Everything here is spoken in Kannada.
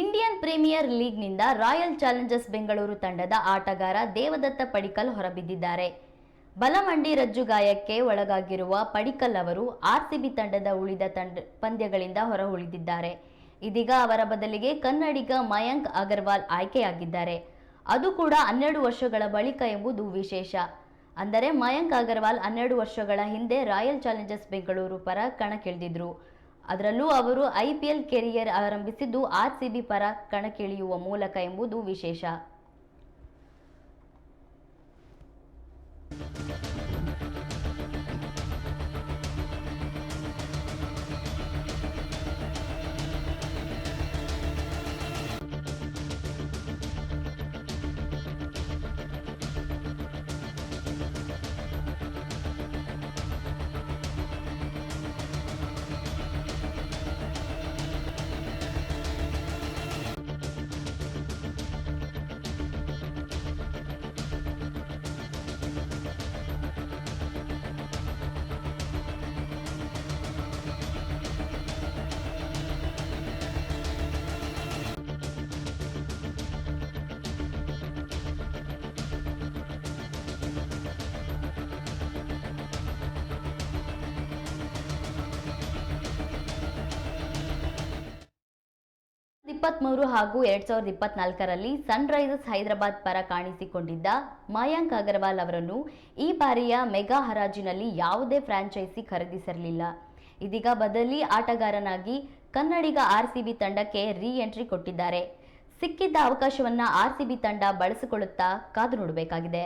ಇಂಡಿಯನ್ ಪ್ರೀಮಿಯರ್ ಲೀಗ್ನಿಂದ ರಾಯಲ್ ಚಾಲೆಂಜರ್ಸ್ ಬೆಂಗಳೂರು ತಂಡದ ಆಟಗಾರ ದೇವದತ್ತ ಪಡಿಕಲ್ ಹೊರಬಿದ್ದಿದ್ದಾರೆ. ಬಲಮಂಡಿ ರಜ್ಜು ಗಾಯಕ್ಕೆ ಒಳಗಾಗಿರುವ ಪಡಿಕಲ್ ಅವರು ಆರ್ಸಿಬಿ ತಂಡದ ಉಳಿದ ತಂಡ ಪಂದ್ಯಗಳಿಂದ ಹೊರಗುಳಿದಿದ್ದಾರೆ ಇದೀಗ ಅವರ ಬದಲಿಗೆ ಕನ್ನಡಿಗ ಮಯಾಂಕ್ ಅಗರ್ವಾಲ್ ಆಯ್ಕೆಯಾಗಿದ್ದಾರೆ. ಅದು ಕೂಡ ಹನ್ನೆರಡು ವರ್ಷಗಳ ಬಳಿಕ ಎಂಬುದು ವಿಶೇಷ. ಅಂದರೆ ಮಯಾಂಕ್ ಅಗರ್ವಾಲ್ ಹನ್ನೆರಡು ವರ್ಷಗಳ ಹಿಂದೆ ರಾಯಲ್ ಚಾಲೆಂಜರ್ಸ್ ಬೆಂಗಳೂರು ಪರ ಕಣಕ್ಕಿಳಿದಿದ್ರು. ಅದರಲ್ಲೂ ಅವರು ಐಪಿಎಲ್ ಕೆರಿಯರ್ ಆರಂಭಿಸಿದ್ದು ಆರ್ಸಿಬಿ ಪರ ಕಣಕ್ಕಿಳಿಯುವ ಮೂಲಕ ಎಂಬುದು ವಿಶೇಷ. ಇಪ್ಪತ್ಮೂರು ಹಾಗೂ ಎರಡ್ ಸಾವಿರದ ಇಪ್ಪತ್ನಾಲ್ಕರಲ್ಲಿ ಸನ್ರೈಸರ್ಸ್ ಹೈದರಾಬಾದ್ ಪರ ಕಾಣಿಸಿಕೊಂಡಿದ್ದ ಮಯಾಂಕ್ ಅಗರ್ವಾಲ್ ಅವರನ್ನು ಈ ಬಾರಿಯ ಮೆಗಾ ಹರಾಜಿನಲ್ಲಿ ಯಾವುದೇ ಫ್ರಾಂಚೈಸಿ ಖರೀದಿಸಿರಲಿಲ್ಲ. ಇದೀಗ ಬದಲಿ ಆಟಗಾರನಾಗಿ ಕನ್ನಡಿಗ ಆರ್ಸಿಬಿ ತಂಡಕ್ಕೆ ರೀ ಎಂಟ್ರಿ ಕೊಟ್ಟಿದ್ದಾರೆ. ಸಿಕ್ಕಿದ್ದ ಅವಕಾಶವನ್ನ ಆರ್ಸಿಬಿ ತಂಡ ಬಳಸಿಕೊಳ್ಳುತ್ತಾ ಕಾದು ನೋಡಬೇಕಾಗಿದೆ.